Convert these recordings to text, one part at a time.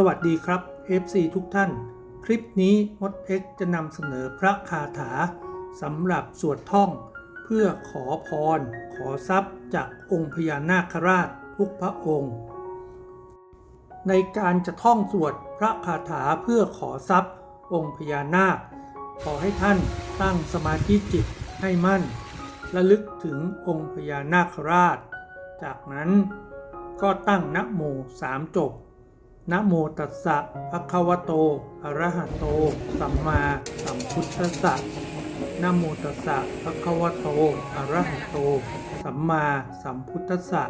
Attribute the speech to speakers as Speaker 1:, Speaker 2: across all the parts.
Speaker 1: สวัสดีครับ FC ทุกท่าน คลิปนี้มด X จะนำเสนอพระคาถาสำหรับสวดท่อง เพื่อขอพร ขอทรัพย์จากองค์พญานาคราชทุกพระองค์ ในการจะท่องสวดพระคาถาเพื่อขอทรัพย์ องค์พญานาค ขอให้ท่านตั้งสมาธิจิตให้มั่นระลึกถึงองค์พญานาคราช จากนั้นก็ตั้งนะโมสามจบ นะโมตัสสะภะคะวะโต อะระหะโต สัมมาสัมพุทธัสสะนะโมตัสสะภะคะวะโต อะระหะโต สัมมาสัมพุทธัสสะ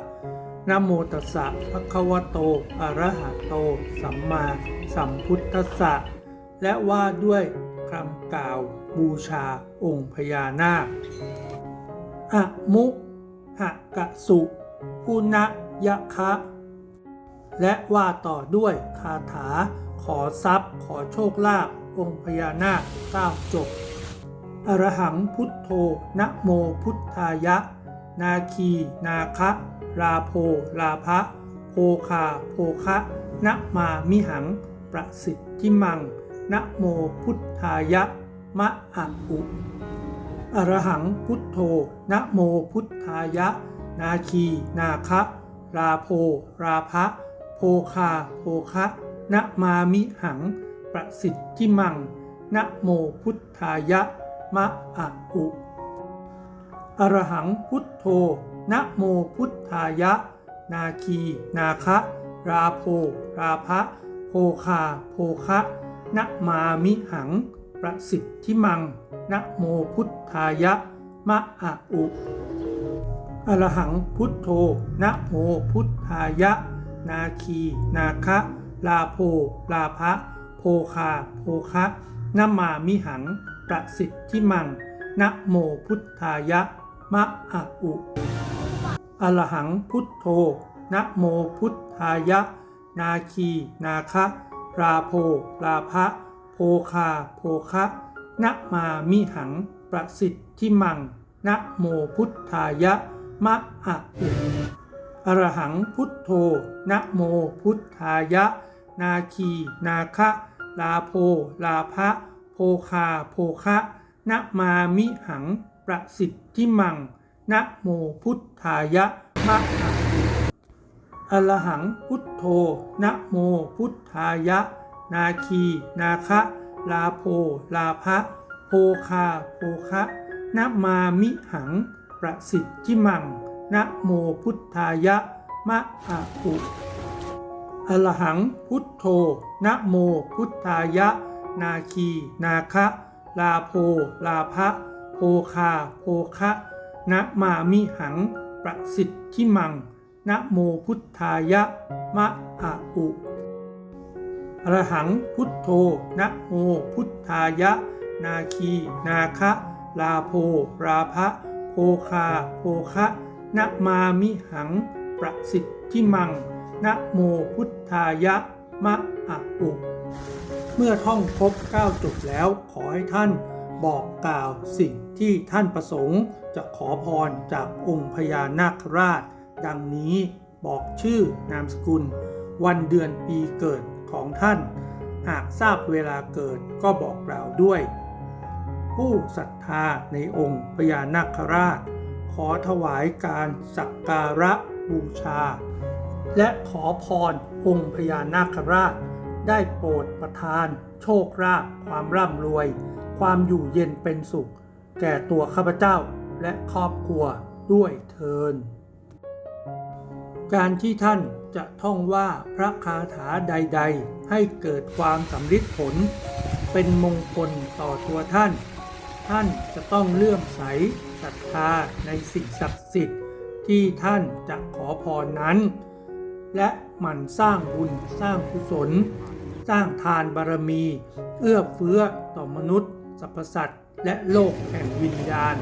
Speaker 1: นะโมตัสสะภะคะวะโต อะระหะโต สัมมาสัมพุทธัสสะ และว่าด้วยคำกล่าวบูชาองค์พญานาคอะมุหะกะสุปุณะยะคะ และว่าต่อด้วยคาถา ขอทรัพย์ ขอโชคลาภองค์พญานาคเก้าจบ อรหังพุทโธนะโมพุทธายะ นาคี นาคะราโพลาภะโพคาโพคะนะมามิหัง ประสิทธิมังนะโมพุทธายะ มะอะอุอรหังพุทโธนะโมพุทธายะ นาคี นาคะราโพราภะ โพคาโพคะนะมามิหัง ประสิทธิมังนะโมพุทธายะ มะอะอุอรหังพุทโธนะโมพุทธายะ นาคี นาคะ ราโพ ราภะโพคาโพคะนะมามิหัง ประสิทธิมังนะโมพุทธายะ มะอะอุอรหังพุทโธนะโมพุทธายะ นาคี นาคะ ลาโพ ลาภะโพคา โพคะนะมามิหัง ประสิทธิมัง นะโมพุทธายะ มะอะอุอรหังพุทโธ นะโมพุทธายะ นาคี นาคะราโพ ลาภะโพคา โพคะนะมามิหัง ประสิทธิมัง นะโมพุทธายะ มะอะอุ อรหังพุทโธนะโมพุทธายะ นาคี นาคะ ลาโพ ลาภะโพคา โพคะนะมามิหัง ประสิทธิมังนะโมพุทธายะมะอะอุอรหังพุทโธนะโมพุทธายะ นาคี นาคะ ลาโพ ลาภะโพคา โพคะนะมามิหัง ประสิทธิมัง นะโมพุทธายะ มะอะอุอรหังพุทโธนะโมพุทธายะ นาคี นาคะ ลาโพ ลาภะโพคา โพคะนะมามิหัง ประสิทธิมังนะโมพุทธายะ มะอะอุอรหังพุทโธนะโมพุทธายะ นาคี นาคะ ลาโพ ราภะโพคา โพคะ นะมามิหัง ประสิทธิมัง นะโมพุทธายะมะอะอุ เมื่อท่องครบ9จุดแล้วขอให้ท่านบอกกล่าวสิ่งที่ท่านประสงค์จะขอพรจากองค์พญานาคราช ดังนี้บอกชื่อนามสกุล วันเดือนปีเกิดของท่าน หากทราบเวลาเกิดก็บอกกล่าวด้วย ผู้ศรัทธาในองค์พญานาคราช อถวายการสักการะบูชา และขอพรองค์พญานาคราช ได้โปรดประทาน โชคลาภความร่ำรวย ความอยู่เย็นเป็นสุข แก่ตัวข้าพเจ้าและครอบครัวด้วยเทินการที่ท่านจะท่องว่าพระคาถาใด ๆ ให้เกิดความสำลิดผล เป็นมงคลต่อตัวท่าน ท่านจะต้องเลื่อมใส ศรัทธาในสิ่งศักดิ์สิทธิ์ที่ท่านจะขอพรนั้น และหมั่นสร้างบุญสร้างกุศล สร้างทานบารมี เอื้อเฟื้อต่อมนุษย์สรรพสัตว์และโลกแห่งวิญญาณ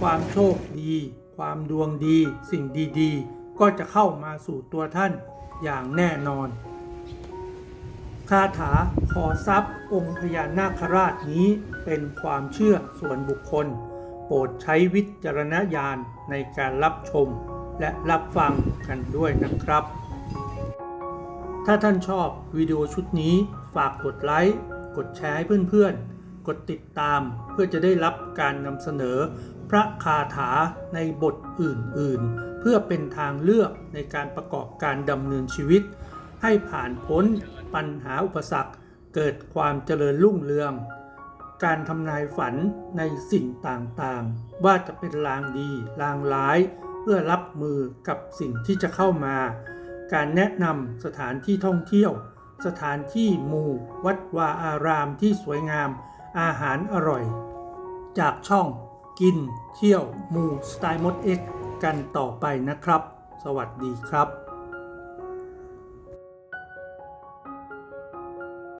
Speaker 1: ความโชคดี ความดวงดี สิ่งดีๆ ก็จะเข้ามาสู่ตัวท่านอย่างแน่นอนคาถาขอทรัพย์องค์พญานาคราชนี้เป็นความเชื่อส่วนบุคคล โปรดใช้วิจารณญาณในการรับชมและรับฟังกันด้วยนะครับ ถ้าท่านชอบวิดีโอชุดนี้ฝากกดไลค์ กดแชร์ให้เพื่อนๆ กดติดตามเพื่อจะได้รับการนำเสนอพระคาถาในบทอื่นๆ เพื่อเป็นทางเลือกในการประกอบการดำเนินชีวิต ให้ผ่านพ้นปัญหาอุปสรรค เกิดความเจริญรุ่งเรือง การทำนายฝันในสิ่งต่างๆ ว่าจะเป็นลางดีลางร้าย เพื่อรับมือกับสิ่งที่จะเข้ามา การแนะนำสถานที่ท่องเที่ยว สถานที่หมู่ วัดวาอารามที่สวยงาม อาหารอร่อย จากช่องกิน เที่ยว หมู่สไตล์มดเอ็กกันต่อไปนะครับ สวัสดีครับ